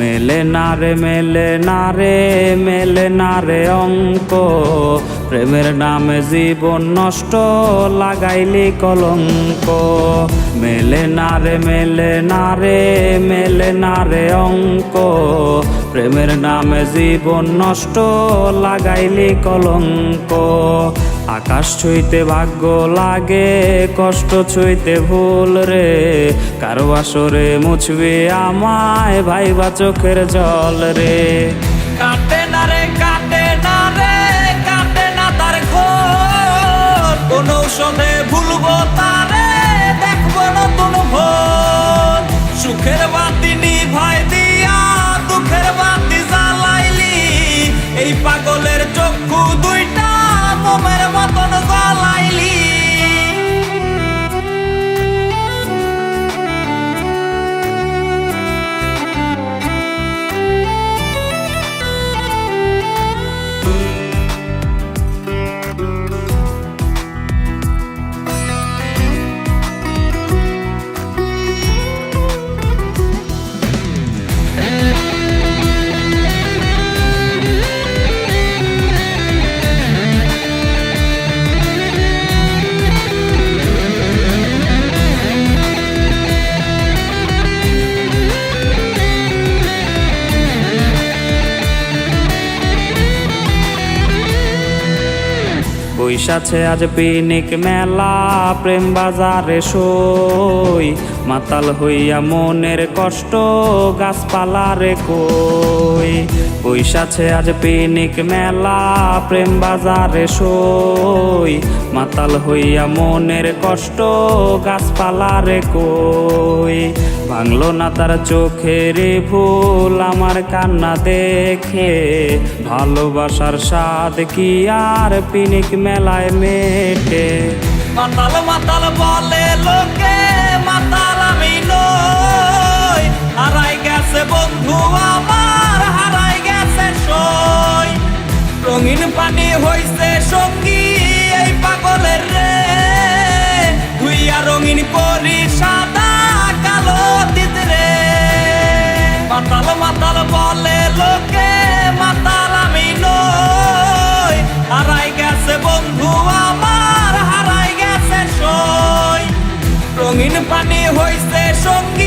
মেলে না রে, মেলে না রে, মেলে না রে অঙ্ক। প্রেমের নামে জীবন নষ্ট, লাগাইলি কলঙ্ক। মেলে না রে, মেলে না রে, মেলে না রে অঙ্ক। প্রেমের নামে জীবন নষ্ট, লাগাইলি কলঙ্ক। আকাশ ছুঁইতে ভাগ্য লাগে, কষ্ট ছুঁইতে ভুল রে। কারও আসরে মুছবে আমায়, ভাইবা চোখের জল রে। কাটে না রে কাটে না রে কাটে না তার কোন ঔষধে ভুলবো তারে, দেখব ভোর। সুখের বাতি নিভাই দিয়া, দুঃখের বাতি জ্বালাইলি। এই পাগলের চক্ষু দুইটা বৈশাছে আজ পিনিক মেলা, প্রেম বাজারে সই। মাতাল হইয়া মনের কষ্ট, গাছপালারে কই। বৈশাছে আজ পিনিক মেলা, প্রেম বাজারে সই। মাতাল হইয়া মনের কষ্ট, গাছপালারে কই। ভাঙলো না তার চোখের ভুল, আমার কান্না দেখে। ভালোবাসার স্বাদ কি আর পিনিক মেলায় মেটে? মাতাল মাতাল বলে লোকে, মাতাল আমি নই। হারাই গেছে বন্ধু আমার, হারাই গেছে সই। রঙিন পানি হইছে সঙ্গী এই পাগলের রে। ধুইয়া রঙিন করি মাতাল মাতাল বলে লোকে, মাতাল আমি নই। হারাই গেছে বন্ধু আমার, হারাই গেছে সই। রঙিন পানি হইছে সঙ্গী